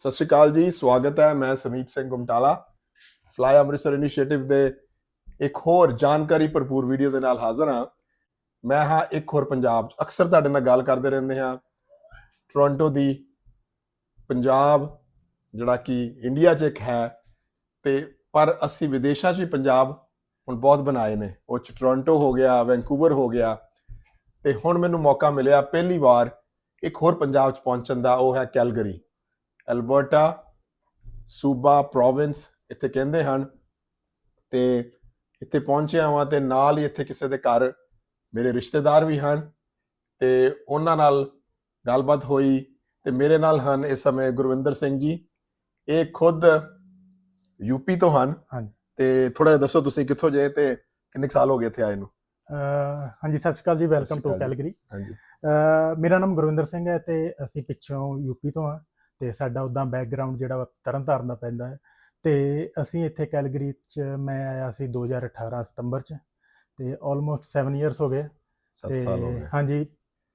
ਸਤਿ ਸ਼੍ਰੀ ਅਕਾਲ ਜੀ, ਸਵਾਗਤ ਹੈ, ਮੈਂ ਸਮੀਪ ਸਿੰਘ ਗੁਮਟਾਲਾ ਫਲਾਈ ਅੰਮ੍ਰਿਤਸਰ ਇਨੀਸ਼ੀਏਟਿਵ ਦੇ ਇੱਕ ਹੋਰ ਜਾਣਕਾਰੀ ਭਰਪੂਰ ਵੀਡੀਓ ਦੇ ਨਾਲ ਹਾਜ਼ਰ ਹਾਂ। ਮੈਂ ਹਾਂ ਇੱਕ ਹੋਰ ਪੰਜਾਬ 'ਚ, ਅਕਸਰ ਤੁਹਾਡੇ ਨਾਲ ਗੱਲ ਕਰਦੇ ਰਹਿੰਦੇ ਹਾਂ। ਟੋਰਾਂਟੋ ਦੀ ਪੰਜਾਬ, ਜਿਹੜਾ ਕਿ ਇੰਡੀਆ 'ਚ ਇੱਕ ਹੈ ਤੇ ਪਰ ਅਸੀਂ ਵਿਦੇਸ਼ਾਂ 'ਚ ਵੀ ਪੰਜਾਬ ਹੁਣ ਬਹੁਤ ਬਣਾਏ ਨੇ। ਉਹ 'ਚ ਟੋਰਾਂਟੋ ਹੋ ਗਿਆ ਵੈਂਕੂਵਰ ਹੋ ਗਿਆ ਤੇ ਹੁਣ ਮੈਨੂੰ ਮੌਕਾ ਮਿਲਿਆ ਪਹਿਲੀ ਵਾਰ ਇੱਕ ਹੋਰ ਪੰਜਾਬ 'ਚ ਪਹੁੰਚਣ ਦਾ, ਉਹ ਹੈ ਕੈਲਗਰੀ ਐਲਬਰਟਾ ਸੂਬਾ ਪ੍ਰੋਵਿੰਸ ਇੱਥੇ ਕਹਿੰਦੇ ਹਨ ਤੇ ਇੱਥੇ ਪਹੁੰਚਿਆ ਹਾਂ ਤੇ ਨਾਲ ਹੀ ਇੱਥੇ ਕਿਸੇ ਦੇ ਘਰ ਮੇਰੇ ਰਿਸ਼ਤੇਦਾਰ ਵੀ ਹਨ ਤੇ ਉਹਨਾਂ ਨਾਲ ਗੱਲਬਾਤ ਹੋਈ ਤੇ ਮੇਰੇ ਨਾਲ ਹਨ ਇਸ ਸਮੇਂ ਗੁਰਵਿੰਦਰ ਸਿੰਘ ਜੀ। ਇਹ ਖੁਦ ਯੂਪੀ ਤੋਂ ਹਨ ਹਾਂਜੀ। ਤੇ ਥੋੜਾ ਜਿਹਾ ਦੱਸੋ ਤੁਸੀਂ ਕਿੱਥੋਂ ਜੇ ਤੇ ਕਿੰਨੇ ਸਾਲ ਹੋ ਗਏ ਇੱਥੇ ਆਏ ਨੂੰ? ਹਾਂਜੀ ਸਤਿ ਸ਼੍ਰੀ ਅਕਾਲ ਜੀ ਵੈਲਕਮ ਟੂ। ਕੈਲਗਰੀ। ਹਾਂਜੀ। ਮੇਰਾ ਨਾਮ ਗੁਰਵਿੰਦਰ ਸਿੰਘ ਹੈ ਤੇ ਅਸੀਂ ਪਿੱਛੋਂ ਯੂਪੀ ਤੋਂ ਆ ਤੇ ਸਾਡਾ ਉਦਾਂ ਬੈਕਗ੍ਰਾਉਂਡ ਜਿਹੜਾ ਵਾ ਤਰਨਤਾਰਨ ਦਾ ਪੈਂਦਾ ਹੈ। ਤੇ ਅਸੀਂ ਇੱਥੇ ਕੈਲਗਰੀ ਚ ਮੈਂ ਆਇਆ ਸੀ 2018 ਸਤੰਬਰ ਚ ਤੇ ਆਲਮੋਸਟ 7 ਇਅਰਸ ਹੋ ਗਏ। 7 ਸਾਲ ਹੋ ਗਏ। ਹਾਂਜੀ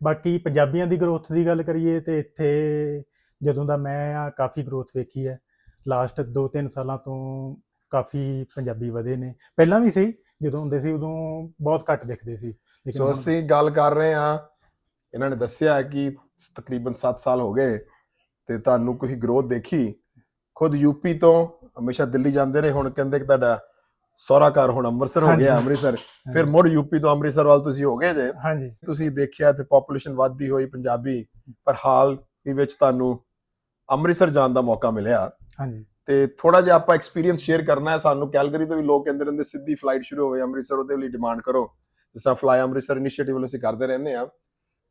ਬਾਕੀ ਪੰਜਾਬੀਆਂ ਦੀ ਗਰੋਥ ਦੀ ਗੱਲ ਕਰੀਏ ਤੇ ਇੱਥੇ ਜਦੋਂ ਦਾ ਮੈਂ ਆ ਕਾਫੀ ਗਰੋਥ ਵੇਖੀ ਹੈ। ਲਾਸਟ 2-3 ਸਾਲਾਂ ਤੋਂ ਕਾਫੀ ਪੰਜਾਬੀ ਵਧੇ ਨੇ। ਪਹਿਲਾਂ ਵੀ ਸੀ ਜਦੋਂ ਹੁੰਦੇ ਸੀ ਉਦੋਂ ਬਹੁਤ ਘੱਟ ਦਿਖਦੇ ਸੀ। ਲੇਕਿਨ ਸੋ ਅਸੀਂ ਗੱਲ ਕਰ ਰਹੇ ਹਾਂ। ਇਹਨਾਂ ਨੇ ਦੱਸਿਆ ਕਿ ਤਕਰੀਬਨ 7 ਸਾਲ ਹੋ ਗਏ। ਤੇ ਤੁਹਾਨੂੰ ਕੋਈ ਗਰੋਥ ਦੇਖੀ? ਖੁਦ ਯੂਪੀ ਤੋਂ ਹਮੇਸ਼ਾ ਦਿੱਲੀ ਜਾਂਦੇ ਰਹੇ ਹੁਣ ਕਹਿੰਦੇ ਕਿ ਤੁਹਾਡਾ ਸਹੁਰਾ ਘਰ ਹੁਣ ਅੰਮ੍ਰਿਤਸਰ ਹੋ ਗਿਆ। ਅੰਮ੍ਰਿਤਸਰ। ਫਿਰ ਮੁੜ ਯੂਪੀ ਤੋਂ ਅੰਮ੍ਰਿਤਸਰ ਵੱਲ ਤੁਸੀਂ ਹੋ ਗਏ ਜੇ। ਹਾਂਜੀ। ਤੁਸੀਂ ਦੇਖਿਆ ਤੇ ਪੋਪੂਲੇਸ਼ਨ ਵੱਧਦੀ ਹੋਈ ਪੰਜਾਬੀ ਪਰ ਹਾਲ ਵਿੱਚ ਤੁਹਾਨੂੰ ਅੰਮ੍ਰਿਤਸਰ ਜਾਣ ਦਾ ਮੌਕਾ ਮਿਲਿਆ। ਹਾਂਜੀ। ਤੇ ਥੋੜਾ ਜਿਹਾ ਆਪਾਂ ਐਕਸਪੀਰੀਅੰਸ ਸ਼ੇਅਰ ਕਰਨਾ ਹੈ ਸਾਨੂੰ ਕੈਲਗਰੀ ਤੋਂ ਵੀ ਲੋਕ ਕਹਿੰਦੇ ਰਹਿੰਦੇ ਸਿੱਧੀ ਫਲਾਈਟ ਸ਼ੁਰੂ ਹੋਵੇ ਅੰਮ੍ਰਿਤਸਰ ਉਹਦੇ ਲਈ ਡਿਮਾਂਡ ਕਰੋ। ਜਿਸ ਤਰ੍ਹਾਂ ਫਲਾਈ ਅੰਮ੍ਰਿਤਸਰ ਇਨੀਸ਼ੀਏਟਿਵ ਵੱਲੋਂ ਅਸੀਂ ਕਰਦੇ ਰਹਿੰਦੇ ਆ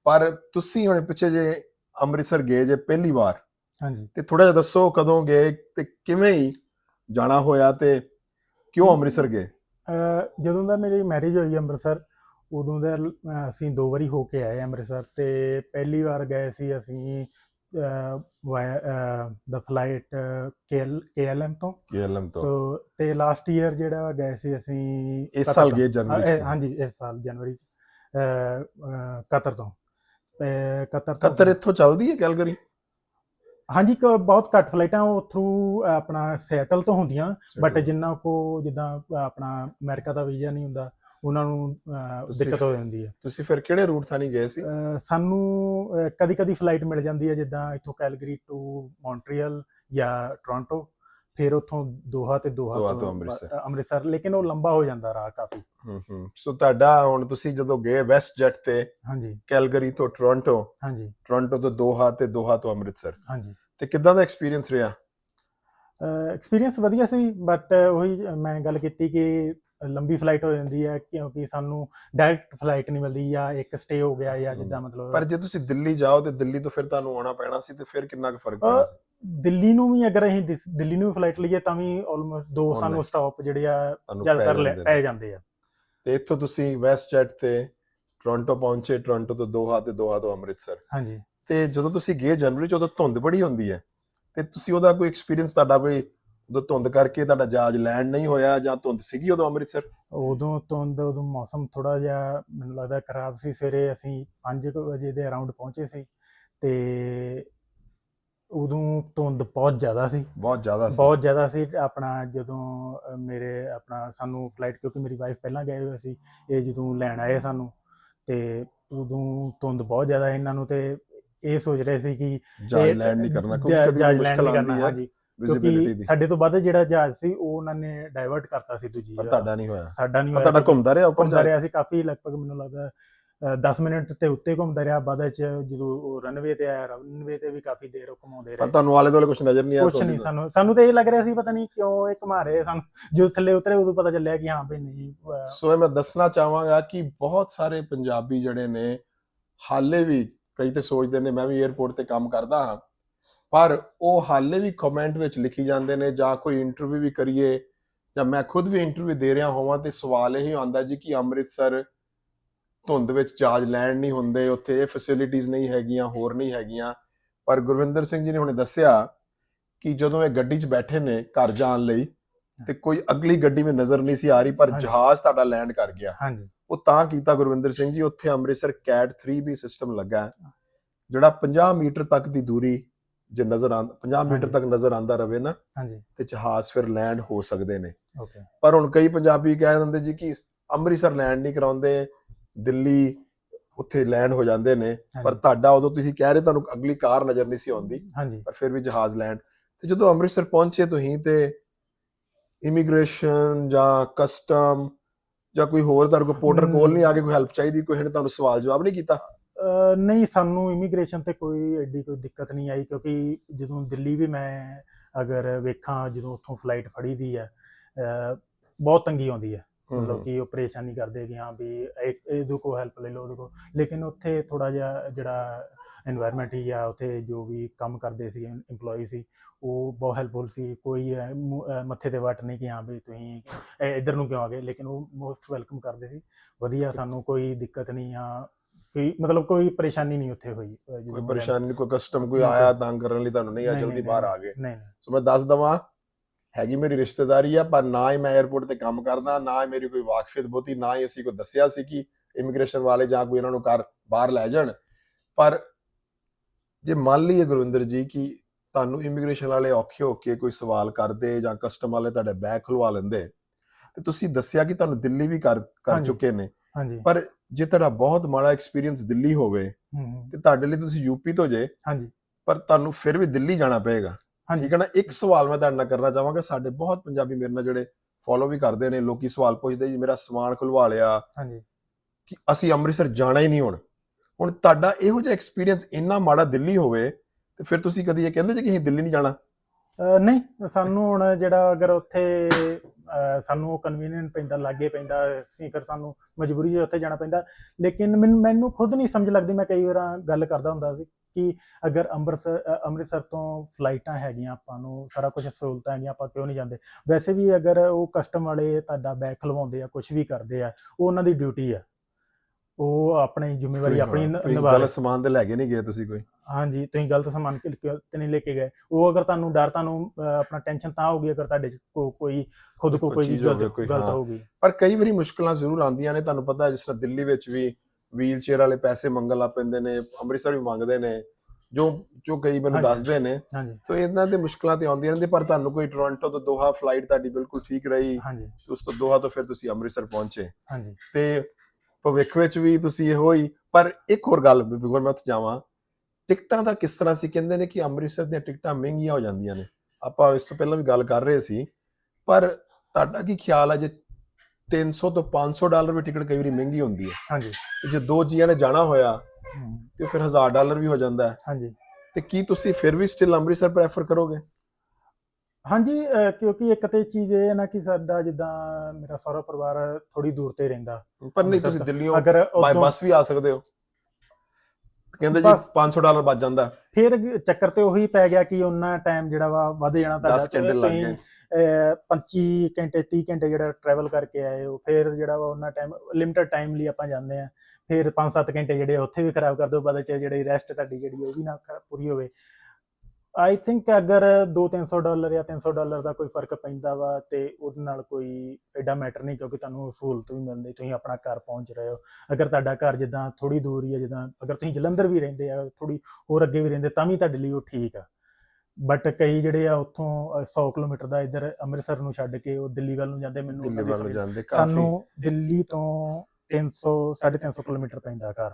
ਪਰ ਤੁਸੀਂ ਹੁਣ ਪਿੱਛੇ ਜੇ ਅੰਮ੍ਰਿਤਸਰ ਗਏ ਜੇ ਪਹਿਲੀ ਵਾਰ ਹਾਂਜੀ। ਤੇ ਥੋੜਾ ਜਿਹਾ ਦੱਸੋ ਕਦੋਂ ਗਏ ਤੇ ਕਿਵੇਂ ਹੀ ਜਾਣਾ ਹੋਇਆ ਤੇ ਕਿਉਂ ਅੰਮ੍ਰਿਤਸਰ ਗਏ? ਜਦੋਂ ਦਾ ਮੇਰੀ ਮੈਰਿਜ ਹੋਈ ਅੰਮ੍ਰਿਤਸਰ ਉਦੋਂ ਦਾ ਅਸੀਂ ਦੋ ਵਾਰੀ ਹੋ ਕੇ ਆਏ ਅੰਮ੍ਰਿਤਸਰ ਤੇ ਪਹਿਲੀ ਵਾਰ ਗਏ ਸੀ ਅਸੀਂ ਦਾ ਫਲਾਈਟ ਕੇਐਲਐਮ ਤੋਂ। ਕੇਐਲਐਮ ਤੋਂ। ਤੋ ਤੇ ਲਾਸਟ ਈਅਰ ਜਿਹੜਾ ਗਏ ਸੀ ਅਸੀਂ ਇਸ ਸਾਲ। ਗਏ ਜਨਵਰੀ ਹਾਂਜੀ ਇਸ ਸਾਲ ਜਨਵਰੀ ਚ ਕਤਰ ਤੋਂ। ਕਤਰ ਤੋਂ ਕਤਰ ਇੱਥੋਂ ਚੱਲਦੀ ਹੈ ਕੈਲਗਰੀ? ਹਾਂਜੀ ਕ- ਬਹੁਤ ਘੱਟ ਫਲਾਈਟਾਂ ਉਹ ਥਰੂ ਆਪਣਾ ਸੈਟਲ ਤੋਂ ਹੁੰਦੀਆਂ ਬਟ ਜਿੰਨਾ ਕੋ ਜਿੱਦਾਂ ਆਪਣਾ ਅਮਰੀਕਾ ਦਾ ਵੀਜ਼ਾ ਨਹੀਂ ਹੁੰਦਾ ਉਹਨਾਂ ਨੂੰ ਦਿੱਕਤ ਹੋ ਜਾਂਦੀ ਹੈ। ਤੁਸੀਂ ਫਿਰ ਕਿਹੜੇ ਰੂਟ ਥਾਂ ਨਹੀਂ ਗਏ ਸੀ? ਸਾਨੂੰ ਕਦੀ ਕਦੀ ਫਲਾਈਟ ਮਿਲ ਜਾਂਦੀ ਹੈ ਜਿੱਦਾਂ ਇੱਥੋਂ ਕੈਲਗਰੀ ਟੂ ਮੌਂਟਰੀਅਲ ਜਾਂ ਟੋਰਾਂਟੋ ਫਿਰ ਉੱਥੋਂ ਦੋਹਾ ਤੇ ਦੋਹਾ ਦੋਹਾ ਤੋਂ ਅੰਮ੍ਰਿਤਸਰ। ਅੰਮ੍ਰਿਤਸਰ ਲੇਕਿਨ ਉਹ ਲੰਬਾ ਹੋ ਜਾਂਦਾ ਰਾਹ ਕਾਫੀ। ਹੂੰ ਹੂੰ। ਸੋ ਤੁਹਾਡਾ ਹੁਣ ਤੁਸੀਂ ਜਦੋਂ ਗਏ ਵੈਸਟ ਜੈਟ ਤੇ ਹਾਂਜੀ। ਕੈਲਗਰੀ ਤੋਂ ਟੋਰਾਂਟੋ ਹਾਂਜੀ। ਟੋਰਾਂਟੋ ਤੋਂ ਦੋਹਾ ਤੇ ਦੋਹਾ ਤੋਂ ਅੰਮ੍ਰਿਤਸਰ। ਹਾਂਜੀ। ਤੇ ਕਿੱਦਾਂ ਦਾ ਐਕਸਪੀਰੀਅੰਸ ਰਿਹਾ? ਐਕਸਪੀਰੀਅੰਸ ਵਧੀਆ ਸੀ ਬਟ ਉਹੀ ਮੈਂ ਗੱਲ ਕੀਤੀ ਕਿ ਲੰਬੀ ਫਲਾਈਟ ਹੋ ਜਾਂਦੀ ਹੈ ਕਿਉਂਕਿ ਸਾਨੂੰ ਡਾਇਰੈਕਟ ਫਲਾਈਟ ਨਹੀਂ ਮਿਲਦੀ ਜਾਂ ਇੱਕ ਸਟੇ ਹੋ ਗਿਆ ਜਾਂ ਜਿੱਦਾਂ ਮਤਲਬ ਪਰ ਜੇ ਤੁਸੀਂ ਦਿੱਲੀ ਜਾਓ ਤੇ ਦਿੱਲੀ ਤੋਂ ਫਿਰ ਤੁਹਾਨੂੰ ਆਉਣਾ ਪੈਣਾ ਸੀ ਤੇ ਫਿਰ ਕਿੰਨਾ ਕੁ ਫ਼ਰਕ ਪੈਣਾ ਸੀ? ਦਿੱਲੀ ਨੂੰ ਵੀ ਅਗਰ ਅਸੀਂ ਦਿੱਲੀ ਨੂੰ ਵੀ ਫਲਾਈਟ ਲਈਏ ਤਾਂ ਵੀ ਆਲਮੋਸਟ ਦੋ. ਸਾਨੂੰ ਸਟਾਪ ਜਿਹੜੇ ਆ ਜ਼ਿਆਦਾਤਰ। ਪੈ ਜਾਂਦੇ ਆ। ਤੇ ਇੱਥੋਂ ਤੁਸੀਂ ਵੈਸਟ ਜੈਟ ਤੇ ਟੋਰਾਂਟੋ ਪਹੁੰਚੇ ਟੋਰਾਂਟੋ ਤੋਂ ਦੋਹਾ ਤੇ ਦੋਹਾ ਤੋਂ ਅੰਮ੍ਰਿਤਸਰ। ਹਾਂਜੀ। ਤੇ ਜਦੋਂ ਤੁਸੀਂ ਗਏ ਜਨਵਰੀ ਚ ਉਦੋਂ ਧੁੰਦ ਬੜੀ ਹੁੰਦੀ ਹੈ। ਤੇ ਤੁਸੀਂ ਉਹਦਾ ਕੋਈ ਐਕਸਪੀਰੀਅੰਸ ਤੁਹਾਡਾ ਕੋਈ ਉਦੋਂ ਧੁੰਦ ਕਰਕੇ ਤੁਹਾਡਾ ਜਹਾਜ਼ ਲੈਂਡ ਨਹੀਂ ਹੋਇਆ ਜਾਂ ਧੁੰਦ ਸੀਗੀ ਉਦੋਂ ਅੰਮ੍ਰਿਤਸਰ? ਉਦੋਂ ਤੋਂ ਉਦੋਂ ਮੌਸਮ ਥੋੜਾ ਜਿਹਾ ਮੈਨੂੰ ਲੱਗਦਾ ਖਰਾਬ ਸੀ। ਸਵੇਰੇ ਅਸੀਂ 5 ਵਜੇ ਦੇ ਅਰਾਊਂਡ ਪਹੁੰਚੇ ਸੀ ਤੇ ਉਦੋਂ ਧੁੰਦ ਬਹੁਤ ਜ਼ਿਆਦਾ ਸੀ। ਬਹੁਤ ਜ਼ਿਆਦਾ ਸੀ। ਬਹੁਤ ਜ਼ਿਆਦਾ ਸੀ। ਆਪਣਾ ਜਦੋਂ ਮੇਰੇ ਆਪਣਾ ਸਾਨੂੰ ਫਲਾਈਟ ਕਿਉਂਕਿ ਮੇਰੀ ਵਾਈਫ ਪਹਿਲਾਂ ਗਏ ਹੋਏ ਸੀ ਇਹ ਜਦੋਂ ਲੈਣ ਆਏ ਸਾਨੂੰ ਤੇ ਉਦੋਂ ਧੁੰਦ ਬਹੁਤ ਜ਼ਿਆਦਾ ਇਹਨਾਂ ਨੂੰ ਤੇ ਇਹ ਸੋਚ ਰਹੇ ਸੀ ਕਿ ਇਹ ਲੈਂਡ ਨਹੀਂ ਕਰਨਾ ਕਿਉਂਕਿ ਕਦੀ ਮੁਸ਼ਕਲ ਆਉਂਦੀ ਹੈ। ਹਾਂਜੀ। ਵਿਜ਼ਿਬਿਲਿਟੀ ਕਿਉਂਕਿ ਦੀ। ਸਾਡੇ ਤੋਂ ਵੱਧ ਜਿਹੜਾ ਜਹਾਜ਼ ਸੀ ਉਹ ਉਹਨਾਂ ਨੇ ਡਾਇਵਰਟ ਕਰਤਾ ਸੀ ਦੂਜੀ ਪਰ ਜਗ੍ਹਾ। ਤੁਹਾਡਾ ਨਹੀਂ ਹੋਇਆ। ਸਾਡਾ ਨਹੀਂ ਪਰ ਹੋਇਆ ਤੁਹਾਡਾ ਘੁੰਮਦਾ ਰਿਹਾ ਉੱਪਰ ਘੁੰਮਦਾ ਜਾ ਰਿਹਾ ਸੀ ਕਾਫੀ ਲਗਭਗ ਮੈਨੂੰ ਲੱਗਦਾ 10 ਮਿੰਟ ਤੇ ਉੱਤੇ ਘੁੰਮਦਾ ਰਿਹਾ। ਬਾਅਦ ਚ ਜਦੋਂ ਉਹ ਰਨਵੇ ਤੇ ਆਇਆ ਰਨਵੇ ਤੇ ਵੀ ਕਾਫੀ ਦੇਰ ਉਹ ਘੁਮਾਉਂਦੇ ਪਰ ਰਹੇ ਤੁਹਾਨੂੰ ਆਲੇ ਦੁਆਲੇ ਕੁਝ ਨਜ਼ਰ ਨਹੀਂ ਆਇਆ ਕੁਛ ਨਹੀਂ ਸਾਨੂੰ ਸਾਨੂੰ ਤੇ ਇਹ ਲੱਗ ਰਿਹਾ ਸੀ ਪਤਾ ਨਹੀਂ ਕਿਉਂ ਇਹ ਘੁਮਾ ਰਹੇ ਸਾਨੂੰ। ਜਦੋਂ ਥੱਲੇ ਉਤਰੇ ਉਦੋਂ ਪਤਾ ਚੱਲਿਆ ਕਿ ਹਾਂ ਭਈ ਨਹੀਂ ਸੋ ਇਹ ਮੈਂ ਦੱਸਣਾ ਚਾਹਾਂਗਾ ਕਿ ਬਹੁਤ ਸਾਰੇ ਪੰਜਾਬੀ ਜਿਹੜੇ ਨੇ ਹਾਲੇ ਵੀ ਕਈ ਤੇ ਸੋਚਦੇ ਨੇ ਮੈਂ ਵੀ 에어ਪੋਰਟ ਤੇ ਕੰਮ ਕਰਦਾ ਹਾਂ। ਪਰ ਉਹ ਹਾਲੇ ਵੀ ਕਮੈਂਟ ਵਿੱਚ ਲਿਖੀ ਜਾਂਦੇ ਨੇ ਜਾਂ ਕੋਈ ਇੰਟਰਵਿਊ ਵੀ ਕਰੀਏ ਜਾਂ ਮੈਂ ਖੁਦ ਵੀ ਇੰਟਰਵਿਊ ਦੇ ਰਿਹਾ ਹੋਵਾਂ ਤੇ ਸਵਾਲ ਇਹੀ ਆਉਂਦਾ ਜੀ ਕਿ ਅੰਮ੍ਰਿਤਸਰ ਧੁੰਦ ਵਿੱਚ ਜਹਾਜ਼ ਲੈਂਡ ਨਹੀਂ ਹੁੰਦੇ ਉੱਥੇ ਇਹ ਫੈਸਿਲਿਟੀਆਂ ਨਹੀਂ ਹੈਗੀਆਂ ਹੋਰ ਨਹੀਂ ਹੈਗੀਆਂ। ਪਰ ਗੁਰਵਿੰਦਰ ਸਿੰਘ ਜੀ ਨੇ ਹੁਣੇ ਦੱਸਿਆ ਕਿ ਜਦੋਂ ਇਹ ਗੱਡੀ 'ਚ ਬੈਠੇ ਨੇ ਘਰ ਜਾਣ ਲਈ ਤੇ ਕੋਈ ਅਗਲੀ ਗੱਡੀ ਵਿੱਚ ਨਜ਼ਰ ਨਹੀਂ ਸੀ ਆ ਰਹੀ ਪਰ ਹਾਂਜੀ। ਜਹਾਜ਼ ਤੁਹਾਡਾ ਲੈਂਡ ਕਰ ਗਿਆ। ਹਾਂਜੀ। ਉਹ ਤਾਂ ਕੀਤਾ ਗੁਰਵਿੰਦਰ ਸਿੰਘ ਜੀ ਉੱਥੇ ਅੰਮ੍ਰਿਤਸਰ ਕੈਟ 3 ਵੀ ਸਿਸਟਮ ਲੱਗਾ ਜਿਹੜਾ 50 ਮੀਟਰ ਤੱਕ ਦੀ ਦੂਰੀ ਜੇ ਨਜ਼ਰ ਆਂ 50 ਮੀਟਰ। ਤੱਕ ਨਜ਼ਰ ਆਂਦਾ ਰਵੇ ਨਾ ਹਾਂਜੀ। ਤੇ ਜਹਾਜ਼ ਫਿਰ ਲੈਂਡ ਹੋ ਸਕਦੇ ਨੇ। ਓਕੇ ਪਰ ਹੁਣ ਕਈ ਪੰਜਾਬੀ ਕਹਿ ਦਿੰਦੇ ਜੀ ਕਿ ਅੰਮ੍ਰਿਤਸਰ ਲੈਂਡ ਨਹੀਂ ਕਰਾਉਂਦੇ ਦਿੱਲੀ ਉੱਥੇ ਲੈਂਡ ਹੋ ਜਾਂਦੇ ਨੇ। ਪਰ ਤੁਹਾਡਾ ਉਦੋਂ ਤੁਸੀਂ ਕਹਿ ਰਹੇ ਤੁਹਾਨੂੰ ਅਗਲੀ ਕਾਰ ਨਜ਼ਰ ਨਹੀਂ ਸੀ ਆਉਂਦੀ। ਹਾਂਜੀ। ਪਰ ਫਿਰ ਵੀ ਜਹਾਜ਼ ਲੈਂਡ। ਤੇ ਜਦੋਂ ਅੰਮ੍ਰਿਤਸਰ ਪਹੁੰਚੇ ਤੁਸੀਂ ਤੇ ਇਮੀਗ੍ਰੇਸ਼ਨ ਜਾਂ ਕਸਟਮ ਜਾਂ ਕੋਈ ਹੋਰ ਤੁਹਾਡੇ ਕੋਲ ਪੋਰਟਰ ਕੋਲ ਨਹੀਂ ਆ ਕੇ ਕੋਈ ਹੈਲਪ ਚਾਹੀਦੀ ਕੋਈ ਨੇ ਤੁਹਾਨੂੰ ਸਵਾਲ ਜਵਾਬ ਨਹੀਂ ਕੀਤਾ? ਨਹੀਂ ਸਾਨੂੰ ਇਮੀਗ੍ਰੇਸ਼ਨ ਤੇ ਕੋਈ ਐਡੀ ਕੋਈ ਦਿੱਕਤ ਨਹੀਂ ਆਈ ਕਿਉਂਕਿ ਜਦੋਂ ਦਿੱਲੀ ਵੀ ਮੈਂ ਅਗਰ ਵੇਖਾਂ ਜਦੋਂ ਉੱਥੋਂ ਫਲਾਈਟ ਫੜੀ ਦੀ ਹੈ ਬਹੁਤ ਤੰਗੀ ਆਉਂਦੀ ਹੈ ਮਤਲਬ ਕਿ ਉਹ ਪਰੇਸ਼ਾਨੀ ਕਰਦੇ ਕਿ ਹਾਂ ਵੀ ਇਹਦੇ ਕੋ ਹੈਲਪ ਲੈ ਲਓ ਉਹਦੇ ਕੋ ਲੇਕਿਨ ਉੱਥੇ ਥੋੜਾ ਜਿਹਾ ਜਿਹੜਾ এনवायरमेंट ਹੀ ਆ ਉੱਥੇ ਜੋ ਵੀ ਕੰਮ ਕਰਦੇ ਸੀ EMPLOYEE ਸੀ ਉਹ ਬਹੁਤ ਹੈਲਪਫੁਲ ਸੀ। ਕੋਈ ਮੱਥੇ ਤੇ ਵਟ ਨਹੀਂ ਕਿ ਹਾਂ ਵੀ ਤੁਸੀਂ ਇੱਧਰ ਨੂੰ ਕਿਉਂ ਆ ਗਏ ਲੇਕਿਨ ਉਹ ਮੋਸਟ ਵੈਲਕਮ ਕਰਦੇ ਸੀ। ਵਧੀਆ ਸਾਨੂੰ ਕੋਈ ਦਿੱਕਤ ਨਹੀਂ ਆ। ਕੋਈ ਮਤਲਬ ਕੋਈ ਪਰੇਸ਼ਾਨੀ ਨਹੀਂ ਉੱਥੇ ਹੋਈ ਅਹ, ਜਦੋਂ ਕੋਈ ਪਰੇਸ਼ਾਨੀ ਨਹੀਂ ਕੋਈ ਕਸਟਮ ਕੋਈ ਨਹੀਂ, ਆਇਆ ਤੰਗ ਕਰਨ ਲਈ ਤੁਹਾਨੂੰ ਨਹੀਂ ਆ ਨਹੀਂ, ਜਲਦੀ ਨਹੀਂ, ਬਾਹਰ ਆ ਗਏ। ਨਹੀਂ ਨਹੀਂ। ਸੋ ਮੈਂ ਦੱਸ ਦਵਾਂ ਹੈਗੀ ਮੇਰੀ ਰਿਸ਼ਤੇਦਾਰੀ ਆ ਪਰ ਨਾ ਹੀ ਮੈਂ 에어ਪੋਰਟ ਤੇ ਕੰਮ ਕਰਦਾ ਨਾ ਹੀ ਮੇਰੀ ਕੋਈ ਵਾਕਫੀਅਤ ਬਹੁਤੀ ਨਾ ਹੀ ਅਸੀਂ ਕੋਈ ਦੱਸਿਆ ਸੀ ਕਿ ਇਮੀਗ੍ਰੇਸ਼ਨ ਵਾਲੇ ਜਾਂ ਕੋਈ ਇਹਨਾਂ ਨੂੰ ਕਰ ਬਾਹਰ ਲੈ ਜਾਣ। ਪਰ ਜੇ ਮੰਨ ਲਈਏ ਗੁਰਵਿੰਦਰ ਜੀ ਕਿ ਤੁਹਾਨੂੰ ਇਮੀਗ੍ਰੇਸ਼ਨ ਵਾਲੇ ਔਖੇ ਹੋ ਕੇ ਕੋਈ ਸਵਾਲ ਕਰਦੇ ਜਾਂ ਕਸਟਮ ਵਾਲੇ ਤੁਹਾਡੇ ਬੈਗ ਖੁਲਵਾ ਲੈਂਦੇ ਤੇ ਤੁਸੀਂ ਦੱਸਿਆ ਕਿ ਤੁਹਾਨੂੰ ਦਿੱਲੀ ਵੀ ਕਰ ਕਰ ਹਾਂਜੀ। ਚੁੱਕੇ ਨੇ ਹਾਂਜੀ। ਪਰ ਜੇ ਤੁਹਾਡਾ ਬਹੁਤ ਮਾੜਾ ਐਕਸਪੀਰੀਅੰਸ ਦਿੱਲੀ ਹੋਵੇ ਤੇ ਤੁਹਾਡੇ ਲਈ ਤੁਸੀਂ ਯੂਪੀ ਤੋਂ ਜੇ ਹਾਂਜੀ। ਪਰ ਤੁਹਾਨੂੰ ਫਿਰ ਵੀ ਦਿੱਲੀ ਜਾਣਾ ਪਏਗਾ। ਹਾਂਜੀ। ਨਾ? ਇੱਕ ਸਵਾਲ ਮੈਂ ਤੁਹਾਡੇ ਨਾਲ ਕਰਨਾ ਚਾਹਾਂਗਾ। ਸਾਡੇ ਬਹੁਤ ਪੰਜਾਬੀ ਮੇਰੇ ਨਾਲ ਜਿਹੜੇ ਫੋਲੋ ਵੀ ਕਰਦੇ ਨੇ ਲੋਕੀ ਸਵਾਲ ਪੁੱਛਦੇ ਜੀ ਮੇਰਾ ਸਮਾਨ ਖੁਲਵਾ ਲਿਆ। ਹਾਂਜੀ। ਕਿ ਅਸੀਂ ਅੰਮ੍ਰਿਤਸਰ ਜਾਣਾ ਹੀ ਨਹੀਂ ਹੁਣ। ਹੁਣ ਤੁਹਾਡਾ ਇਹੋ ਜਿਹਾ ਐਕਸਪੀਰੀਅੰਸ ਇੰਨਾ ਮਾੜਾ ਦਿੱਲੀ ਹੋਵੇ ਤੇ ਫਿਰ ਤੁਸੀਂ ਕਦੀ ਇਹ ਕਹਿੰਦੇ ਜੀ ਕਿ ਅਸੀਂ ਦਿੱਲੀ ਨਹੀਂ ਜਾਣਾ? ਨਹੀਂ ਸਾਨੂੰ ਹੁਣ ਜਿਹੜਾ ਅਗਰ ਉੱਥੇ ਸਾਨੂੰ ਉਹ ਕਨਵੀਨੀਅੰਟ ਪੈਂਦਾ, ਲਾਗੇ ਪੈਂਦਾ ਸੀ ਸਾਨੂੰ ਮਜਬੂਰੀ 'ਚ ਉੱਥੇ ਜਾਣਾ ਪੈਂਦਾ। ਲੇਕਿਨ ਮੈਨੂੰ ਮੈਨੂੰ ਖੁਦ ਨਹੀਂ ਸਮਝ ਲੱਗਦੀ, ਮੈਂ ਕਈ ਵਾਰ ਗੱਲ ਕਰਦਾ ਹੁੰਦਾ ਸੀ ਕਿ ਅਗਰ ਅੰਮ੍ਰਿਤਸਰ ਅੰਮ੍ਰਿਤਸਰ ਤੋਂ ਫਲਾਈਟਾਂ ਹੈਗੀਆਂ ਆਪਾਂ ਨੂੰ, ਸਾਰਾ ਕੁਝ ਸਹੂਲਤਾਂ ਹੈਗੀਆਂ, ਆਪਾਂ ਕਿਉਂ ਨਹੀਂ ਜਾਂਦੇ? ਵੈਸੇ ਵੀ ਅਗਰ ਉਹ ਕਸਟਮ ਵਾਲੇ ਤੁਹਾਡਾ ਬੈਗ ਖਲਵਾਉਂਦੇ ਆ ਕੁਝ ਵੀ ਕਰਦੇ ਆ, ਉਹ ਉਹਨਾਂ ਦੀ ਡਿਊਟੀ ਆ। ਉਹ ਆਪਣੀ ਜ਼ਿੰਮੇਵਾਰੀ ਆਪਣੀ ਨਿਭਾ ਗਲਤ ਸਮਾਨ ਤੇ ਲੈ ਕੇ ਨਹੀਂ ਗਏ ਤੁਸੀਂ ਕੋਈ। ਹਾਂਜੀ ਤੁਸੀਂ ਗਲਤ ਸਮਾਨ ਤੇ ਨਹੀਂ ਲੈ ਕੇ ਗਏ। ਉਹ ਅਗਰ ਤੁਹਾਨੂੰ ਡਰ ਤੁਹਾਨੂੰ ਆਪਣਾ ਟੈਨਸ਼ਨ ਤਾਂ ਹੋਗੀ ਅਗਰ ਤੁਹਾਡੇ ਕੋਈ ਖੁਦ ਕੋ ਕੋਈ ਗਲਤ ਹੋਵੇ, ਕੋਈ, ਗਲਤ ਹਾਂ। ਹੋਊਗੀ। ਪਰ ਕਈ ਵਾਰੀ ਮੁਸ਼ਕਲਾਂ ਜ਼ਰੂਰ ਆਉਂਦੀਆਂ ਨੇ ਤੁਹਾਨੂੰ ਪਤਾ ਜਿਸ ਤਰ੍ਹਾਂ ਦਿੱਲੀ ਵਿੱਚ ਵੀ ਵੀਲ ਚੇਅਰ ਵਾਲੇ ਪੈਸੇ ਮੰਗਣ ਲੱਗ ਪੈਂਦੇ ਨੇ ਅੰਮ੍ਰਿਤਸਰ ਵੀ ਮੰਗਦੇ ਨੇ ਜੋ ਜੋ ਕਈ ਮੈਨੂੰ। ਦੱਸਦੇ ਨੇ। ਹਾਂਜੀ। ਸੋ ਇਹਨਾਂ ਤੇ ਮੁਸ਼ਕਲਾਂ ਤੇ ਆਉਂਦੀਆਂ ਨੇ ਪਰ ਤੁਹਾਨੂੰ ਕੋਈ ਟੋਰਾਂਟੋ ਤੋਂ ਦੋਹਾ ਫਲਾਈਟ ਤੁਹਾਡੀ ਬਿਲਕੁਲ ਠੀਕ ਰਹੀ ਹਾਂਜੀ। ਉਸ ਤੋਂ ਦੋਹਾ ਤੋਂ ਫਿਰ ਤੁਸੀਂ ਅੰਮ੍ਰਿਤਸਰ ਪਹੁੰਚੇ। ਹਾਂਜੀ। ਤੇ ਭਵਿੱਖ ਵਿੱਚ ਵੀ ਤੁਸੀਂ ਇਹੋ ਹੀ ਪਰ ਇੱਕ ਹੋਰ ਗੱਲ ਬਿਗਰ ਮੈਂ ਉੱਥੇ ਜਾਵਾਂ। ਟਿਕਟਾਂ ਦਾ ਕਿਸ ਤਰ੍ਹਾਂ ਸੀ? ਕਹਿੰਦੇ ਨੇ ਕਿ ਅੰਮ੍ਰਿਤਸਰ ਦੀਆਂ ਟਿਕਟਾਂ ਮਹਿੰਗੀਆਂ ਹੋ ਜਾਂਦੀਆਂ ਨੇ। ਆਪਾਂ ਇਸ ਤੋਂ ਪਹਿਲਾਂ ਵੀ ਗੱਲ ਕਰ ਰਹੇ ਸੀ ਪਰ ਤੁਹਾਡਾ ਕੀ ਖਿਆਲ ਹੈ ਜੇ 300 ਤੋਂ 500 ਡਾਲਰ ਵੀ ਟਿਕਟ ਕਈ ਵਾਰੀ ਮਹਿੰਗੀ ਹੁੰਦੀ ਹੈ? ਹਾਂਜੀ। ਤੇ ਜੇ ਦੋ ਜੀਆਂ ਨੇ ਜਾਣਾ ਹੋਇਆ ਤੇ ਫਿਰ 1000 ਡਾਲਰ ਵੀ ਹੋ ਜਾਂਦਾ ਹੈ। ਹਾਂਜੀ। ਤੇ ਕੀ ਤੁਸੀਂ ਫਿਰ ਵੀ ਸਟਿਲ ਅੰਮ੍ਰਿਤਸਰ ਪ੍ਰੈਫਰ ਕਰੋਗੇ? ਹਾਂਜੀ ਅਹ, ਕਿਉਂਕਿ ਇੱਕ ਤੇ ਚੀਜ਼ ਇਹ ਹੈ ਨਾ ਕਿ ਸਾਡਾ ਜਿੱਦਾਂ ਮੇਰਾ ਸਹੁਰਾ ਪਰਿਵਾਰ ਥੋੜੀ ਦੂਰ ਤੇ ਰਹਿੰਦਾ। ਪਰ ਨਹੀਂ ਤੁਸੀਂ ਦਿੱਲੀੋਂ ਅਗਰ ਬਾਈ ਉੱਥੋਂ- ਬੱਸ ਵੀ ਆ ਸਕਦੇ ਹੋ। ਕਹਿੰਦੇ ਜੀ ਬਸ- 500 500 ਡਾਲਰ ਬਚ ਜਾਂਦਾ। ਫਿਰ ਚੱਕਰ ਤੇ ਉਹੀ ਪੈ ਗਿਆ ਕਿ ਉਹਨਾਂ ਟਾਈਮ ਜਿਹੜਾ ਵਾ ਵੱਧ ਜਾਣਾ 10 ਘੰਟੇ ਲੱਗ ਤੁਸੀਂ, ਗਏ ਅਹ, 25 ਘੰਟੇ 30 ਘੰਟੇ ਜਿਹੜਾ ਟਰੈਵਲ ਕਰਕੇ ਆਏ ਹੋ। ਫਿਰ ਜਿਹੜਾ ਵਾ ਉਹਨਾਂ ਟਾਈਮ ਲਿਮਟਿਡ ਟਾਈਮ ਲਈ ਆਪਾਂ ਜਾਂਦੇ ਆ ਫਿਰ 5-7 ਘੰਟੇ ਜਿਹੜੇ ਆ ਉੱਥੇ ਵੀ ਖਰਾਬ ਕਰ ਦਿਓ। ਬਾਅਦ ਚ ਜਿਹੜੀ ਰੈਸਟ ਤੁਹਾਡੀ ਜਿਹੜੀ ਉਹ ਵੀ ਨਾ ਖ- ਪੂਰੀ ਹੋਵੇ। ਆਈ ਥਿੰਕ ਅਗਰ 2-300 ਡਾਲਰ ਜਾਂ 300 ਡਾਲਰ ਦਾ ਕੋਈ ਫ਼ਰਕ ਪੈਂਦਾ ਵਾ ਤੇ ਉਹਦੇ ਨਾਲ ਕੋਈ ਐਡਾ ਮੈਟਰ ਨਹੀਂ ਕਿਉਂਕਿ ਤੁਹਾਨੂੰ ਸਹੂਲਤ ਵੀ ਮਿਲਦੀ ਤੁਸੀਂ ਆਪਣਾ ਘਰ ਪਹੁੰਚ ਰਹੇ ਹੋ। ਅਗਰ ਤੁਹਾਡਾ ਘਰ ਜਿੱਦਾਂ ਥੋੜੀ ਦੂਰ ਹੀ ਹੈ ਜਿੱਦਾਂ ਅਗਰ ਤੁਸੀਂ ਜਲੰਧਰ ਵੀ ਰਹਿੰਦੇ ਆ ਥੋੜੀ ਹੋਰ ਅੱਗੇ ਵੀ ਰਹਿੰਦੇ ਤਾਂ ਵੀ ਤੁਹਾਡੇ ਲਈ ਉਹ ਠੀਕ ਆ। ਬਟ ਕਈ ਜਿਹੜੇ ਆ ਉੱਥੋਂ ਅ, 100 ਕਿਲੋਮੀਟਰ ਦਾ ਇੱਧਰ ਅੰਮ੍ਰਿਤਸਰ ਨੂੰ ਛੱਡ ਕੇ ਉਹ ਦਿੱਲੀ ਵੱਲ ਨੂੰ ਜਾਂਦੇ ਮੈਨੂੰ ਨੂੰ ਸਾਨੂੰ ਦਿੱਲੀ ਤੋਂ 300 350 ਕਿਲੋਮੀਟਰ ਪੈਂਦਾ ਘਰ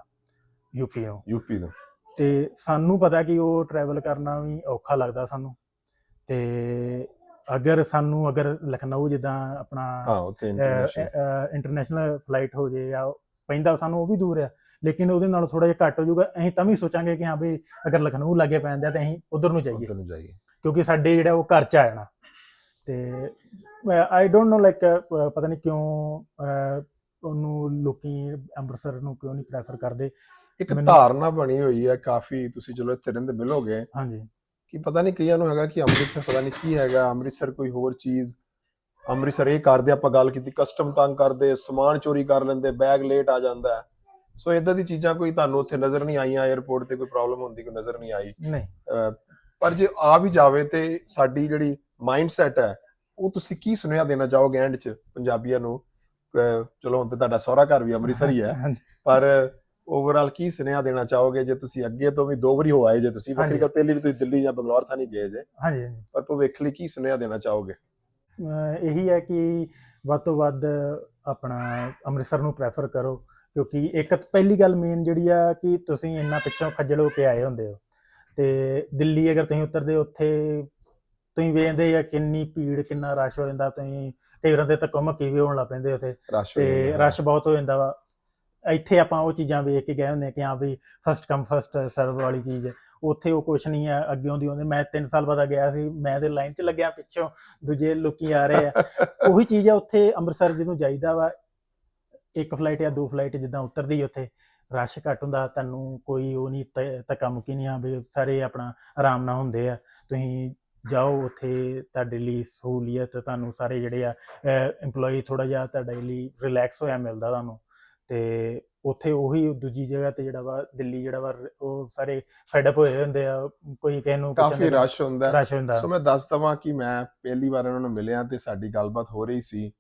ਯੂਪੀ ਨੂੰ ਯੂਪੀ ਤੋਂ। ਤੇ ਸਾਨੂੰ ਪਤਾ ਕਿ ਉਹ ਟਰੈਵਲ ਕਰਨਾ ਵੀ ਔਖਾ ਲੱਗਦਾ ਸਾਨੂੰ। ਤੇ ਅਗਰ ਸਾਨੂੰ ਅਗਰ ਲਖਨਊ ਜਿੱਦਾਂ ਆਪਣਾ ਹਾਂ ਉੱਥੇ ਇੰਟਰਨੈਸ਼ਨਲ ਫਲਾਈਟ ਹੋ ਜੇ ਜਾਂ ਪੈਂਦਾ ਸਾਨੂੰ ਉਹ ਵੀ ਦੂਰ ਆ ਲੇਕਿਨ ਉਹਦੇ ਨਾਲ ਥੋੜਾ ਜਿਹਾ ਘੱਟ ਹੋ ਜਾਊਗਾ ਅਸੀਂ ਤਾਂ ਵੀ ਸੋਚਾਂਗੇ ਕਿ ਹਾਂ ਵੀ ਅਗਰ ਲਖਨਊ ਲਾਗੇ ਪੈਂਦਾ ਤਾਂ ਅਸੀਂ ਉਧਰ ਨੂੰ ਜਾਈਏ। ਉੱਧਰ ਨੂੰ ਜਾਈਏ। ਕਿਉਂਕਿ ਸਾਡੇ ਜਿਹੜਾ ਉਹ ਘਰ ਚ ਆ ਜਾਣਾ। ਤੇ ਆਈ ਡੋਨਟ ਨੋ ਲਾਈਕ ਪਤਾ ਨਹੀਂ ਕਿਉਂ ਉਹਨੂੰ ਲੋਕੀ ਅੰਮ੍ਰਿਤਸਰ ਨੂੰ ਕਿਉਂ ਨਹੀਂ ਪ੍ਰੈਫਰ ਕਰਦੇ। ਇੱਕ ਧਾਰਨਾ ਬਣੀ ਹੋਈ ਹੈ ਕਾਫੀ ਤੁਸੀਂ ਚਲੋ ਇੱਥੇ ਰਹਿੰਦੇ ਮਿਲੋਗੇ। ਹਾਂਜੀ। ਕਿ ਪਤਾ ਨਹੀਂ ਕਈਆਂ ਨੂੰ ਹੈਗਾ ਕਿ ਅੰਮ੍ਰਿਤਸਰ ਪਤਾ ਨਹੀਂ ਕੀ ਹੈਗਾ ਅੰਮ੍ਰਿਤਸਰ ਕੋਈ ਹੋਰ ਚੀਜ਼ ਅੰਮ੍ਰਿਤਸਰ ਇਹ ਕਰਦੇ ਆਪਾਂ ਗੱਲ ਕੀਤੀ ਕਸਟਮ ਤੰਗ ਕਰਦੇ ਸਮਾਨ ਚੋਰੀ ਕਰ ਲੈਂਦੇ ਬੈਗ ਲੇਟ ਆ ਜਾਂਦਾ ਹੈ। ਸੋ ਇਦਾਂ ਦੀ ਚੀਜ਼ਾਂ ਕੋਈ ਤੁਹਾਨੂੰ ਉੱਥੇ ਨਜ਼ਰ ਨਹੀਂ ਆਈਆਂ 에어ਪੋਰਟ ਤੇ ਕੋਈ ਪ੍ਰੋਬਲਮ ਹੁੰਦੀ ਕੋਈ ਨਜ਼ਰ ਨਹੀਂ ਆਈ। ਨਹੀਂ। ਪਰ ਜੇ ਆ ਵੀ ਜਾਵੇ ਤੇ ਸਾਡੀ ਜਿਹੜੀ ਮਾਈਂਡ ਸੈਟ ਹੈ ਉਹ ਤੁਸੀਂ ਕੀ ਸੁਨੇਹਾ ਦੇਣਾ ਚਾਹੋਗੇ ਐਂਡ ਚ ਪੰਜਾਬੀਆਂ ਨੂੰ? ਚਲੋ ਹੁਣ ਤੇ ਤੁਹਾਡਾ ਸਹੁਰਾ ਘਰ ਵੀ ਅੰਮ੍ਰਿਤਸਰ ਹੀ ਹੈ। ਪਰ ਓਵਰਆਲ ਕੀ ਸੁਨੇਹਾ ਦੇਣਾ ਚਾਹੋਗੇ ਜੇ ਤੁਸੀਂ ਅੱਗੇ ਤੋਂ ਵੀ ਦੋ ਵਾਰੀ ਹੋ ਆਏ ਜੇ ਤੁਸੀਂ? ਵੱਖਰੀ। ਗੱਲ ਪਹਿਲੀ ਵੀ ਤੁਸੀਂ ਦਿੱਲੀ ਜਾਂ ਬੰਗਲੌਰ ਥਾਂ ਨਹੀਂ ਗਏ ਜੇ। ਹਾਂਜੀ ਹਾਂਜੀ। ਪਰ ਭਵਿੱਖ ਲਈ ਕੀ ਸੁਨੇਹਾ ਦੇਣਾ ਚਾਹੋਗੇ? ਇਹੀ ਹੈ ਕਿ ਵੱਧ ਤੋਂ ਵੱਧ ਆਪਣਾ ਅੰਮ੍ਰਿਤਸਰ ਨੂੰ ਪ੍ਰੈਫਰ ਕਰੋ ਕਿਉਂਕਿ ਇੱਕ ਪਹਿਲੀ ਗੱਲ ਮੇਨ ਜਿਹੜੀ ਆ ਕਿ ਤੁਸੀਂ ਇੰਨਾ ਪਿੱਛੋਂ ਖੱਜਲ ਹੋ ਕੇ ਆਏ ਹੁੰਦੇ ਹੋ। ਤੇ ਦਿੱਲੀ ਅਗਰ ਤੁਸੀਂ ਉਤਰਦੇ ਉੱਥੇ ਤੁਸੀਂ ਵੇਖਦੇ ਆ ਕਿੰਨੀ ਭੀੜ ਕਿੰਨਾ ਰਸ਼ ਹੋ ਜਾਂਦਾ ਤੁਸੀਂ ਕਈ ਵਾਰ ਤੇ ਧੱਕਾ ਮੱਕੀ ਵੀ ਹੋਣ ਲੱਗ ਪੈਂਦੇ ਉੱਥੇ। ਤੇ। ਰਸ਼ ਬਹੁਤ ਹੋ ਜਾਂਦਾ ਵਾ। ਇੱਥੇ ਆਪਾਂ ਉਹ ਚੀਜ਼ਾਂ ਵੇਖ ਕੇ ਗਏ ਹੁੰਦੇ ਆ ਕਿ ਹਾਂ ਵੀ ਫਸਟ ਕਮ ਫਸਟ ਸਰਵ ਵਾਲੀ ਚੀਜ਼। ਉੱਥੇ ਉਹ ਕੁਛ ਨਹੀਂ ਹੈ, ਅੱਗੇ ਦੀ ਆਉਂਦੇ ਮੈਂ 3 ਸਾਲ ਬਾਅਦ ਗਿਆ ਸੀ, ਮੈਂ ਤੇ ਲਾਈਨ 'ਚ ਲੱਗਿਆ ਪਿੱਛੋਂ, ਦੂਜੇ ਲੋਕੀ ਆ ਰਹੇ ਆ। ਉਹੀ ਚੀਜ਼ ਆ, ਉੱਥੇ ਅੰਮ੍ਰਿਤਸਰ ਜਦੋਂ ਜਾਈਦਾ ਵਾ, ਇੱਕ ਫਲਾਈਟ ਜਾਂ ਦੋ ਫਲਾਈਟ ਜਿੱਦਾਂ ਉਤਰਦੀ ਉੱਥੇ, ਰਸ਼ ਘੱਟ ਹੁੰਦਾ, ਤੁਹਾਨੂੰ ਕੋਈ ਉਹ ਨਹੀਂ, ਤ- ਧੱਕਾ ਮੁੱਕੀ ਨਹੀਂ ਆ ਵੀ ਸਾਰੇ ਆਪਣਾ ਆਰਾਮ ਨਾਲ ਹੁੰਦੇ ਆ। ਤੁਸੀਂ ਜਾਓ ਉੱਥੇ, ਤੁਹਾਡੇ ਲਈ ਸਹੂਲੀਅਤ ਤੁਹਾਨੂੰ ਸਾਰੇ ਜਿਹੜੇ ਆ EMPLOYE ਥੋੜਾ ਜਿਹਾ ਤੁਹਾਡੇ ਲਈ ਰਿਲੈਕਸ ਹੋਇਆ ਮਿਲਦਾ ਤੁਹਾਨੂੰ। ਤੇ ਉੱਥੇ ਉਹੀ ਦੂਜੀ ਜਗ੍ਹਾ ਤੇ ਜਿਹੜਾ ਵਾ ਦਿੱਲੀ ਜਿਹੜਾ ਵਾ ਉਹ ਸਾਰੇ ਫੈਡ ਅਪ ਹੋਏ ਹੁੰਦੇ ਆ ਕੋਈ ਕਿਸੇ ਨੂੰ ਕਾਫੀ ਰਸ਼ ਹੁੰਦਾ। ਰਸ਼ ਹੁੰਦਾ ਸੋ ਮੈਂ ਦੱਸ ਦਵਾਂ ਕਿ ਮੈਂ ਪਹਿਲੀ ਵਾਰ ਉਹਨਾਂ ਨੂੰ ਮਿਲਿਆ ਤੇ ਸਾਡੀ ਗੱਲਬਾਤ ਹੋ ਰਹੀ ਸੀ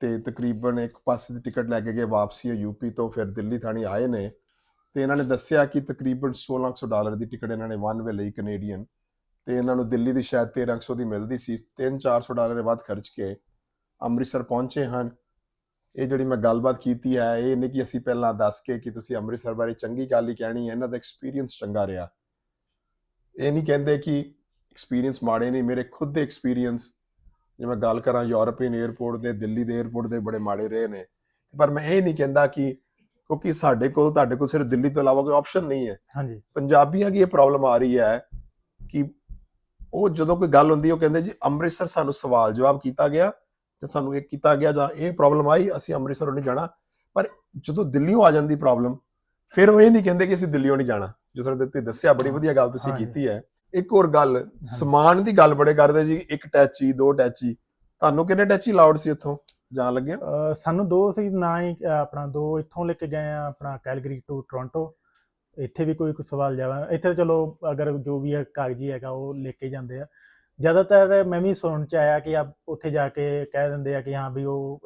ਤੇ ਤਕਰੀਬਨ ਇੱਕ ਪਾਸੇ ਦੀ ਟਿਕਟ ਲੈ ਕੇ ਗਏ ਵਾਪਸੀ ਯੂਪੀ ਤੋਂ ਫਿਰ ਦਿੱਲੀ ਥਾਣੀ ਆਏ ਨੇ ਤੇ ਇਹਨਾਂ ਨੇ ਦੱਸਿਆ ਕਿ ਤਕਰੀਬਨ 1600 ਡਾਲਰ ਦੀ ਟਿਕਟ ਇਹਨਾਂ ਨੇ ਵਨ ਵੇ ਲਈ ਕੈਨੇਡੀਅਨ ਤੇ ਇਹਨਾਂ ਨੂੰ ਦਿੱਲੀ ਦੀ ਸ਼ਾਇਦ 1300 ਦੀ ਮਿਲਦੀ ਸੀ 3-400 ਡਾਲਰ ਦੇ ਵੱਧ ਖਰਚ ਕੇ ਅੰਮ੍ਰਿਤਸਰ ਪਹੁੰਚੇ ਹਨ ਇਹ ਜਿਹੜੀ ਮੈਂ ਗੱਲਬਾਤ ਕੀਤੀ ਹੈ ਇਹ ਨਹੀਂ ਕਿ ਅਸੀਂ ਪਹਿਲਾਂ ਦੱਸ ਕੇ ਕਿ ਤੁਸੀਂ ਅੰਮ੍ਰਿਤਸਰ ਬਾਰੇ ਚੰਗੀ ਗੱਲ ਹੀ ਕਹਿਣੀ ਹੈ ਇਹਨਾਂ ਦਾ ਐਕਸਪੀਰੀਅੰਸ ਚੰਗਾ ਰਿਹਾ। ਇਹ ਨਹੀਂ ਕਹਿੰਦੇ ਕਿ ਐਕਸਪੀਰੀਅੰਸ ਮਾੜੇ ਨਹੀਂ ਮੇਰੇ ਖੁਦ ਦੇ ਐਕਸਪੀਰੀਅੰਸ ਜੇ ਮੈਂ ਗੱਲ ਕਰਾਂ ਯੂਰਪੀਅਨ 에ਅਰਪੋਰਟ ਦੇ ਦਿੱਲੀ ਦੇ 에ਅਰਪੋਰਟ ਦੇ ਬੜੇ ਮਾੜੇ ਰਹੇ ਨੇ। ਪਰ ਮੈਂ ਇਹ ਨਹੀਂ ਕਹਿੰਦਾ ਕਿ ਕਿਉਂਕਿ ਸਾਡੇ ਕੋਲ ਤੁਹਾਡੇ ਕੋਲ ਸਿਰਫ ਦਿੱਲੀ ਤੋਂ ਇਲਾਵਾ ਕੋਈ ਆਪਸ਼ਨ ਨਹੀਂ ਹੈ। ਹਾਂਜੀ। ਪੰਜਾਬੀਆਂ ਦੀ ਇਹ ਪ੍ਰੋਬਲਮ ਆ ਰਹੀ ਹੈ ਕਿ ਉਹ ਜਦੋਂ ਕੋਈ ਗੱਲ ਹੁੰਦੀ ਉਹ ਕਹਿੰਦੇ ਜੀ ਅੰਮ੍ਰਿਤਸਰ ਸਾਨੂੰ ਸਵਾਲ ਜਵਾਬ ਕੀਤਾ ਗਿਆ। ਤੇ ਸਾਨੂੰ ਇਹ ਕੀਤਾ ਗਿਆ ਜਾਂ ਇਹ ਪ੍ਰੋਬਲਮ ਆਈ ਅਸੀਂ ਅੰਮ੍ਰਿਤਸਰ ਨਹੀਂ ਜਾਣਾ। ਪਰ ਜਦੋਂ ਦਿੱਲੀੋਂ ਆ ਜਾਂਦੀ ਪ੍ਰੋਬਲਮ ਫਿਰ ਉਹ ਇਹ ਨਹੀਂ ਕਹਿੰਦੇ ਕਿ ਅਸੀਂ ਦਿੱਲੀੋਂ ਨਹੀਂ ਜਾਣਾ। ਜਿਸ ਤਰ੍ਹਾਂ ਤੁਸੀਂ ਦੱਸਿਆ ਬੜੀ ਵਧੀਆ ਗੱਲ ਤੁਸੀਂ। ਕੀਤੀ ਹੈ। ਇੱਕ ਹੋਰ ਗੱਲ ਸਮਾਨ ਦੀ ਗੱਲ ਬੜੇ ਕਰਦੇ ਜੀ। ਇੱਕ ਟੈਚੀ ਦੋ ਟੈਚੀ। ਤੁਹਾਨੂੰ ਕਿੰਨੇ ਟੈਚੀ ਲਾਊਡ ਸੀ ਉੱਥੋਂ ਜਾਣ ਲੱਗੇ ਸਾਨੂੰ ਦੋ ਸੀ ਨਾ ਹੀ ਆਪਣਾ ਦੋ ਇੱਥੋਂ ਲੈ ਕੇ ਗਏ ਆ ਆਪਣਾ ਕੈਲਗਰੀ ਟੂ ਟੋਰਾਂਟੋ। ਇੱਥੇ ਵੀ ਕੋਈ ਕੁ ਸਵਾਲ ਜਾਵਾ ਇੱਥੇ ਚਲੋ ਅਗਰ ਜੋ ਵੀ ਹੈ ਕਾਗਜ਼ੀ ਹੈਗਾ ਉਹ ਲੈ ਕੇ ਜਾਂਦੇ ਆ। ਜ਼ਿਆਦਾਤਰ ਮੈਂ ਵੀ ਸੁਣਨ ਚ ਆਇਆ ਕਿ ਆ ਉੱਥੇ ਜਾ ਕੇ ਕਹਿ ਦਿੰਦੇ ਆ ਕਿ ਹਾਂ ਵੀ ਉਹ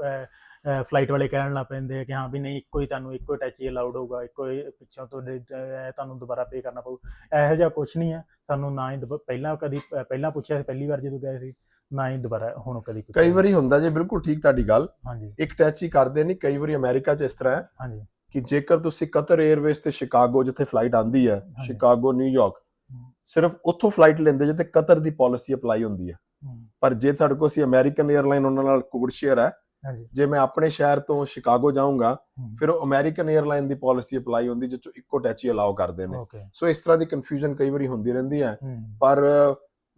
ਫਲਾਈਟ ਵਾਲੇ ਕਹਿਣ ਲੱਗ ਪੈਂਦੇ ਆ ਕਿ ਹਾਂ ਵੀ ਨਹੀਂ ਇੱਕੋ ਹੀ ਤੁਹਾਨੂੰ ਇੱਕੋ ਟੈਚੀ ਅਲਾਉਡ ਹੋਊਗਾ ਇੱਕੋ ਹੀ ਪਿੱਛੋਂ ਤੁਹਾਡੇ ਤੁਹਾਨੂੰ ਦੁਬਾਰਾ ਪੇ ਕਰਨਾ ਪਊ। ਇਹੋ ਜਿਹਾ ਕੁਝ ਨਹੀਂ ਆ ਸਾਨੂੰ ਨਾ ਹੀ ਪਹਿਲਾਂ ਕਦੀ ਪਹਿਲਾਂ ਪੁੱਛਿਆ ਸੀ ਪਹਿਲੀ ਵਾਰ ਜਦੋਂ ਗਏ ਸੀ ਨਾ ਹੀ ਦੁਬਾਰਾ ਹੁਣ ਕਦੀ ਪੁੱਛਿਆ ਕਈ ਵਾਰੀ ਹੁੰਦਾ ਜੇ ਬਿਲਕੁਲ ਠੀਕ ਤੁਹਾਡੀ ਗੱਲ ਹਾਂਜੀ। ਇੱਕ ਟੈਚੀ ਕਰਦੇ ਨਹੀਂ ਕਈ ਵਾਰੀ ਅਮਰੀਕਾ 'ਚ ਇਸ ਤਰ੍ਹਾਂ ਹੈ ਹਾਂਜੀ। ਕਿ ਜੇਕਰ ਤੁਸੀਂ ਕਤਰ 에ਅਰਵੇਜ਼ ਤੇ ਸ਼ਿਕਾਗੋ ਜਿੱਥੇ ਫਲਾਈਟ ਆਂਦੀ ਹੈ ਸ਼ਿਕਾਗੋ ਨਿਊਯਾਰਕ। ਸਿਰਫ ਉੱਥੋਂ ਫਲਾਈਟ ਲੈਂਦੇ ਜੇ ਤੇ ਕਤਰ ਦੀ ਪਾਲਿਸੀ ਅਪਲਾਈ ਹੁੰਦੀ ਹੈ। ਪਰ ਜੇ ਸਾਡੇ ਕੋਲ ਸੀ ਅਮਰੀਕਨ 에ਅਰਲਾਈਨ ਉਹਨਾਂ ਨਾਲ ਕੋਡ ਸ਼ੇਅਰ ਹੈ ਜੇ ਮੈਂ ਆਪਣੇ ਸ਼ਹਿਰ ਤੋਂ ਸ਼ਿਕਾਗੋ ਜਾਊਂਗਾ ਫਿਰ ਉਹ ਅਮਰੀਕਨ 에ਅਰਲਾਈਨ ਦੀ ਪਾਲਿਸੀ ਅਪਲਾਈ ਹੁੰਦੀ ਜਿਸ ਚੋਂ ਇੱਕੋ ਟੈਚੀ ਅਲਾਉ ਕਰਦੇ ਨੇ। ਸੋ ਇਸ ਤਰ੍ਹਾਂ ਦੀ ਕਨਫਿਊਜ਼ਨ ਕਈ ਵਾਰੀ ਹੁੰਦੀ ਰਹਿੰਦੀ ਹੈ। ਪਰ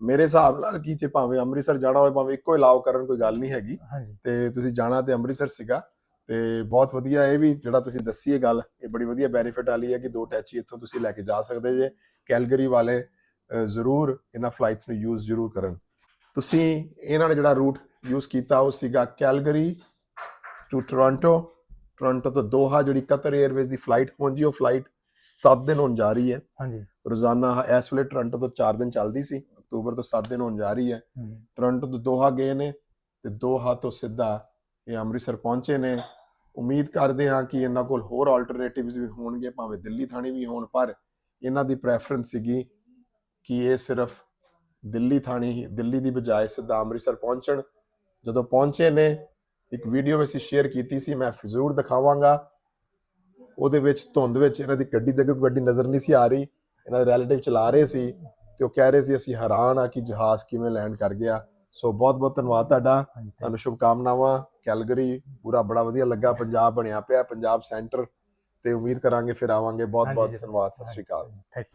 ਮੇਰੇ ਹਿਸਾਬ ਨਾਲ ਕੀ ਜੇ ਭਾਵੇਂ ਅੰਮ੍ਰਿਤਸਰ ਜਾਣਾ ਹੋਵੇ ਭਾਵੇਂ ਇੱਕੋ ਅਲਾਉ ਕਰਨ ਕੋਈ ਗੱਲ ਨਹੀਂ ਹੈਗੀ। ਤੇ ਤੁਸੀਂ ਜਾਣਾ ਤੇ ਅੰਮ੍ਰਿਤਸਰ ਸੀਗਾ। ਤੇ ਬਹੁਤ ਵਧੀਆ ਇਹ ਵੀ ਜਿਹੜਾ ਤੁਸੀਂ ਦੱਸੀ ਇਹ ਗੱਲ ਇਹ ਬੜੀ ਵਧੀਆ ਬੈਨੀਫਿਟ ਵਾਲੀ ਹੈ ਕਿ ਦੋ ਟੈਚੀ ਇੱਥੋਂ ਤੁਸੀਂ ਲੈ ਕੇ ਜਾ ਸਕਦੇ ਜੇ। ਕੈਲਗਰੀ ਵਾਲੇ ਜ਼ਰੂਰ ਇਹਨਾਂ ਫਲਾਈਟਸ ਨੂੰ ਯੂਜ਼ ਜ਼ਰੂਰ ਕਰਨ। ਤੁਸੀਂ ਇਹਨਾਂ ਨੇ ਜਿਹੜਾ ਰੂਟ ਯੂਜ਼ ਕੀਤਾ ਉਹ ਸੀਗਾ ਕੈਲਗਰੀ ਟੂ ਟੋਰਾਂਟੋ ਟੋਰਾਂਟੋ ਤੋਂ ਦੋਹਾ ਜਿਹੜੀ ਕਤਰ 에ਅਰਵੇਜ਼ ਦੀ ਫਲਾਈਟ ਪਹੁੰਚੀ ਉਹ ਫਲਾਈਟ 7 ਦਿਨ ਹੋਣ ਜਾ ਰਹੀ ਹੈ। ਹਾਂਜੀ। ਰੋਜ਼ਾਨਾ ਇਸ ਵੇਲੇ ਟੋਰਾਂਟੋ ਤੋਂ 4 ਦਿਨ ਚੱਲਦੀ ਸੀ ਅਕਤੂਬਰ ਤੋਂ 7 ਦਿਨ ਹੋਣ ਜਾ ਰਹੀ ਹੈ। ਟੋਰਾਂਟੋ ਤੋਂ ਦੋਹਾ ਗਏ ਨੇ ਤੇ ਦੋਹਾ ਤੋਂ ਸਿੱਧਾ ਇਹ ਅੰਮ੍ਰਿਤਸਰ ਪਹੁੰਚੇ ਨੇ। ਉਮੀਦ ਕਰਦੇ ਹਾਂ ਕਿ ਇਹਨਾਂ ਕੋਲ ਹੋਰ ਆਲਟਰਨੇਟਿਵਸ ਵੀ ਹੋਣਗੇ ਭਾਵੇਂ ਦਿੱਲੀ ਥਾਣੀ ਵੀ ਹੋਣ ਪਰ ਇਹਨਾਂ ਦੀ ਪ੍ਰੈਫਰੈਂਸ ਸੀਗੀ ਕਿ ਇਹ ਸਿਰਫ ਦਿੱਲੀ ਥਾਣੀ ਹੀ ਦਿੱਲੀ ਦੀ ਬਜਾਏ ਸਿੱਧਾ ਅੰਮ੍ਰਿਤਸਰ ਪਹੁੰਚਣ। ਜਦੋਂ ਪਹੁੰਚੇ ਨੇ ਇੱਕ ਵੀਡੀਓ ਵਿੱਚ ਸ਼ੇਅਰ ਕੀਤੀ ਸੀ ਮੈਂ ਜ਼ਰੂਰ ਦਿਖਾਵਾਂਗਾ। ਉਹਦੇ ਵਿੱਚ ਧੁੰਦ ਵਿੱਚ ਇਹਨਾਂ ਦੀ ਗੱਡੀ ਦੇ ਕੋਈ ਗੱਡੀ ਨਜ਼ਰ ਨਹੀਂ ਸੀ ਆ ਰਹੀ। ਇਹਨਾਂ ਦੇ ਰਿਲੇਟਿਵ ਚਲਾ ਰਹੇ ਸੀ ਤੇ ਉਹ ਕਹਿ ਰਹੇ ਸੀ ਅਸੀਂ ਹੈਰਾਨ ਆ ਕਿ ਜਹਾਜ਼ ਕਿਵੇਂ ਲੈਂਡ ਕਰ ਗਿਆ। ਸੋ ਬਹੁਤ ਬਹੁਤ ਧੰਨਵਾਦ ਤੁਹਾਡਾ। ਤੁਹਾਨੂੰ ਸ਼ੁਭਕਾਮਨਾਵਾਂ। ਕੈਲਗਰੀ ਪੂਰਾ ਬੜਾ ਵਧੀਆ ਲੱਗਾ। ਪੰਜਾਬ ਬਣਿਆ ਪਿਆ ਪੰਜਾਬ ਸੈਂਟਰ ਤੇ ਉਮੀਦ ਕਰਾਂਗੇ ਫਿਰ ਆਵਾਂਗੇ। ਬਹੁਤ ਬਹੁਤ ਧੰਨਵਾਦ। ਸਤਿ ਸ਼੍ਰੀ ਅਕਾਲ। ਥੈਂਕਸ